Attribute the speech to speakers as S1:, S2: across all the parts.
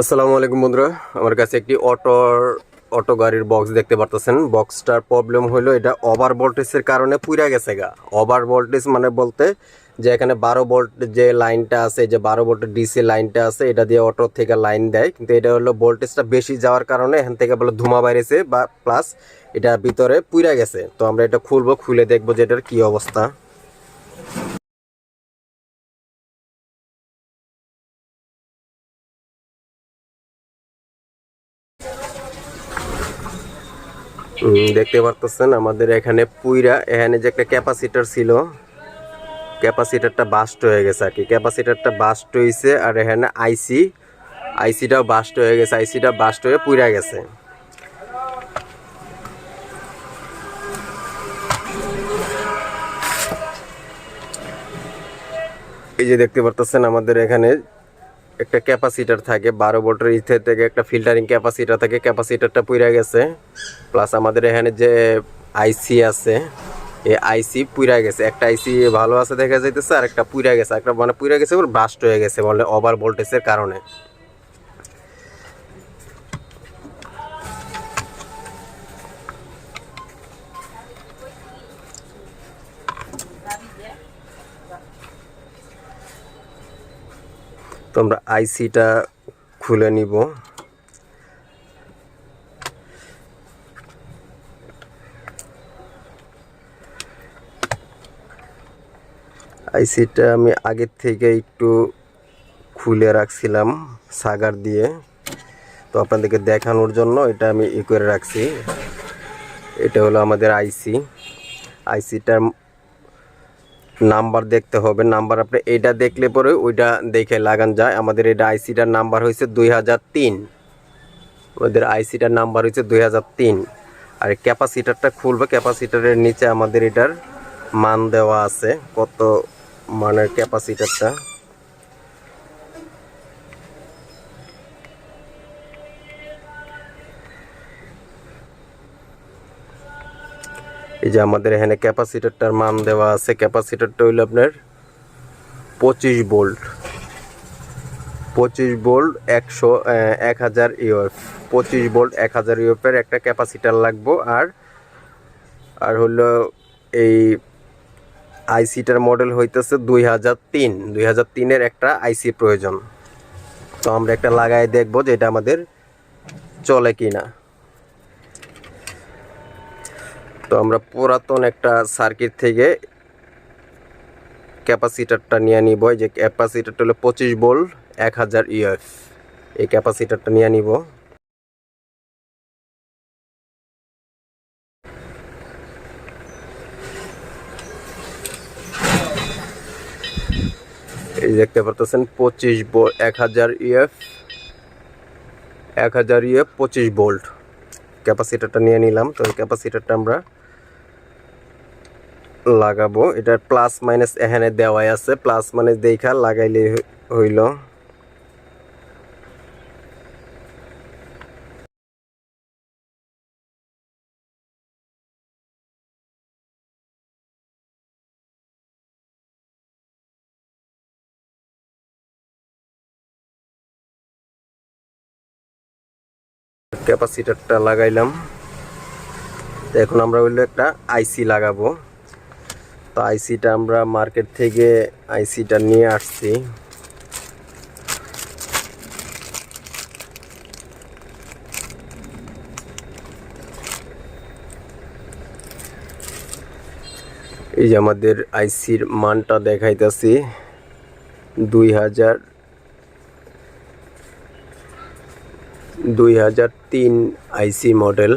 S1: আসসালামু আলাইকুম বন্ধুরা। আমার কাছে একটি অটোর, অটো গাড়ির বক্স দেখতে পারতেছেন। বক্সটার প্রবলেম হলো এটা ওভার ভোল্টেজের কারণে পুইরা গেছে গা। ওভার ভোল্টেজ মানে বলতে যে এখানে বারো ভোল্ট যে লাইনটা আছে যে বারো ভোল্টের ডিসি লাইনটা আছে, এটা দিয়ে অটো থেকে লাইন দেয়। কিন্তু এটা হলো ভোল্টেজটা বেশি যাওয়ার কারণে এখান থেকে বলে ধুমা বাইরেছে বা প্লাস এটা ভিতরে পুইরা গেছে। তো আমরা এটা খুলবো, খুলে দেখব যে এটার কি অবস্থা। দেখতে পারতেছেন, আমাদের এখানে পুইরা, এখানে যে একটা ক্যাপাসিটার ছিল, ক্যাপাসিটারটা বাস্ট হয়ে গেছে আর কি। ক্যাপাসিটারটা বাস্ট হয়েছে আর এখানে আইসি, আইসিটাও বাস্ট হয়ে গেছে, আইসিটা বাস্ট হয়ে পুইরা গেছে। এই যে দেখতে পারতেছেন, আমাদের এখানে একটা ক্যাপাসিটার থাকে, বারো ভোল্টের ইথের থেকে একটা ফিল্টারিং ক্যাপাসিটার থাকে, ক্যাপাসিটারটা পুইরা গেছে। প্লাস আমাদের এখানে যে আইসি আছে এই আইসি পুইরা গেছে। একটা আইসি ভালো আছে দেখা যাইতেছে আর একটা পুইরা গেছে। একটা মানে পুইরা গেছে ব্রাস্ট হয়ে গেছে বলে ওভার ভোল্টেজের কারণে। তো আমরা আইসিটা খুলে নিব। আইসিটা আমি আগের থেকে একটু খুলে রাখছিলাম সাগার দিয়ে। তো আপনাদেরকে দেখানোর জন্য এটা আমি ই করে রাখছি। এটা হলো আমাদের আইসি। আইসিটার নাম্বার দেখতে হবে। নাম্বার আপনি এটা দেখলে পরে ওইটা দেখে লাগান যায়। আমাদের এটা আইসিটার নাম্বার হয়েছে দুই হাজার তিন। আমাদের আইসিটার নাম্বার হয়েছে দুই হাজার তিন। আর ক্যাপাসিটারটা খুলবে। ক্যাপাসিটারের নিচে আমাদের এটার মান দেওয়া আছে। কত মানের ক্যাপাসিটারটা? এই যে আমাদের এখানে ক্যাপাসিটারটার মান দেওয়া আছে, ক্যাপাসিটারটা হইল আপনার পঁচিশ বোল্ট পঁচিশ বোল্ট একশো এক হাজার ইউএফ। পঁচিশ বোল্ট এক হাজার ইউএফের একটা ক্যাপাসিটার লাগবো। আর আর হলো এই আইসিটার মডেল হইতেছে দুই হাজার তিন। দুই হাজার তিনের একটা আইসি প্রয়োজন। তো আমরা একটা লাগাই দেখব যে এটা আমাদের চলে কি না তো আমরা পুরাতন একটা সার্কিট থেকে ক্যাপাসিটারটা নিয়ে নিব। এই যে ক্যাপাসিটারটা হলো পঁচিশ ভোল্ট এক হাজার ইউএফ এই ক্যাপাসিটারটা নিয়ে নিব। এই দেখতে পারতেছেন, পঁচিশ ভোল্ট এক হাজার ইউএফ এক হাজার ইউএফ পঁচিশ বোল্ট ক্যাপাসিটারটা নিয়ে নিলাম। তো ক্যাপাসিটারটা আমরা লাগাবো। এটার প্লাস মাইনাস এখানে দেওয়াই আছে। প্লাস মাইনাস দেখা লাগাইলে হইল। ক্যাপাসিটারটা লাগাইলাম। এখন আমরা হইল একটা আইসি লাগাবো। তো আইসিটা আমরা মার্কেট থেকে আইসিটা নিয়ে আসছি। এই যে আমাদের আইসির মানটা দেখাইতেছি দুই হাজার দুই হাজার তিন আইসি মডেল।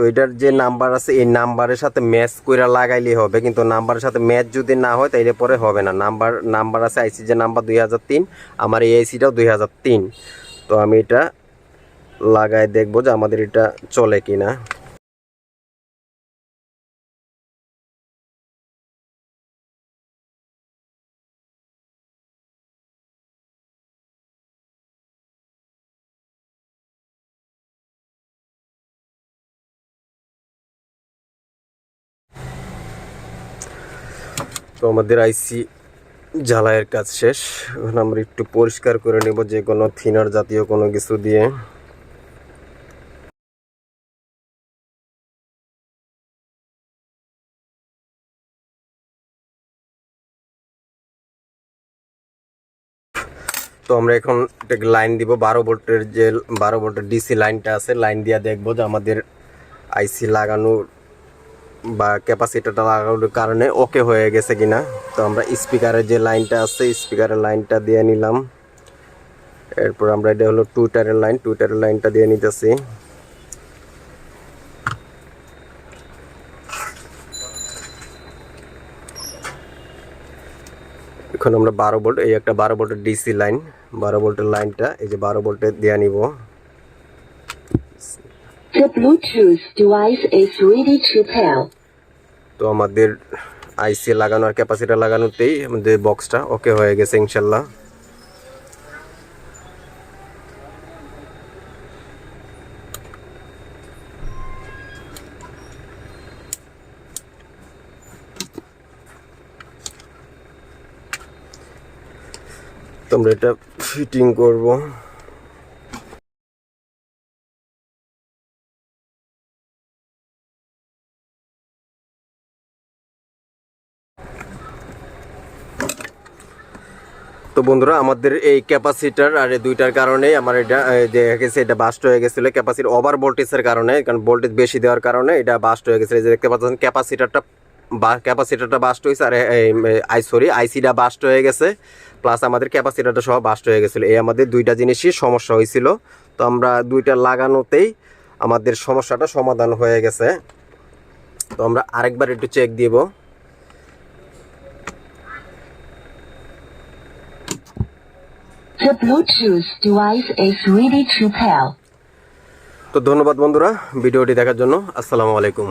S1: তো এটার যে নাম্বার আছে, এই নাম্বারের সাথে ম্যাচ করে লাগাইলে হবে। কিন্তু নাম্বারের সাথে ম্যাচ যদি না হয়, তাইলে পরে হবে না। নাম্বার নাম্বার আছে আইসি যে নাম্বার দুই হাজার তিন, আমার এই আইসিটাও দুই হাজার তিন। তো আমি এটা লাগাই দেখব যে আমাদের এটা চলে কি না তো আমাদের আইসি জ্বালাইয়ের কাজ শেষ। এখন আমরা একটু পরিষ্কার করে নেব যে কোনো থিনার জাতীয় কোনো কিছু দিয়ে। তো আমরা এখন লাইন দিব। বারো ভোল্টের যে, বারো ভোল্টের ডিসি লাইনটা আছে, লাইন দিয়ে দেখব যে আমাদের আইসি লাগানোর বা ক্যাপাসিটারটা লাগানোর কারণে ওকে হয়ে গেছে কিনা। তো আমরা স্পিকারের যে লাইনটা আছে স্পিকারের লাইনটা দিয়ে নিলাম। এরপর আমরা এটা হলো টুইটারের লাইন টুইটারের লাইনটা দিয়ে নিতেছি। এখন আমরা বারো ভোল্ট এই একটা বারো ভোল্টের ডিসি লাইন বারো ভোল্টের লাইনটা এই যে বারো ভোল্টের দিয়ে নিব।
S2: The Bluetooth device is ready to pair.
S1: তো আমাদের আইসি লাগানো আর ক্যাপাসিটার লাগানোতেই আমাদের বক্সটা ওকে হয়ে গেছে, ইনশাল্লাহ তোমরা এটা ফিটিং করব তো বন্ধুরা, আমাদের এই ক্যাপাসিটার আর এই দুইটার কারণে আমার এটা যে গেছে, এটা বাস্ট হয়ে গেছিল। ক্যাপাসিটি ওভার ভোল্টেজের কারণে, কারণ ভোল্টেজ বেশি দেওয়ার কারণে এটা বাস্ট হয়ে গেছিল। যে দেখতে পাচ্ছেন, ক্যাপাসিটারটা বা, ক্যাপাসিটারটা বাস্ট হয়েছে, আর আই, সরি, আইসিটা বাস্ট হয়ে গেছে। প্লাস আমাদের ক্যাপাসিটারটা সহ বাস্ট হয়ে গেছিল। এই আমাদের দুইটা জিনিসই সমস্যা হয়েছিল। তো আমরা দুইটা লাগানোতেই আমাদের সমস্যাটা সমাধান হয়ে গেছে। তো আমরা আরেকবার একটু চেক দিব।
S2: The Bluetooth device is ready to pair.
S1: তো ধন্যবাদ বন্ধুরা ভিডিওটি দেখার জন্য আসসালামু আলাইকুম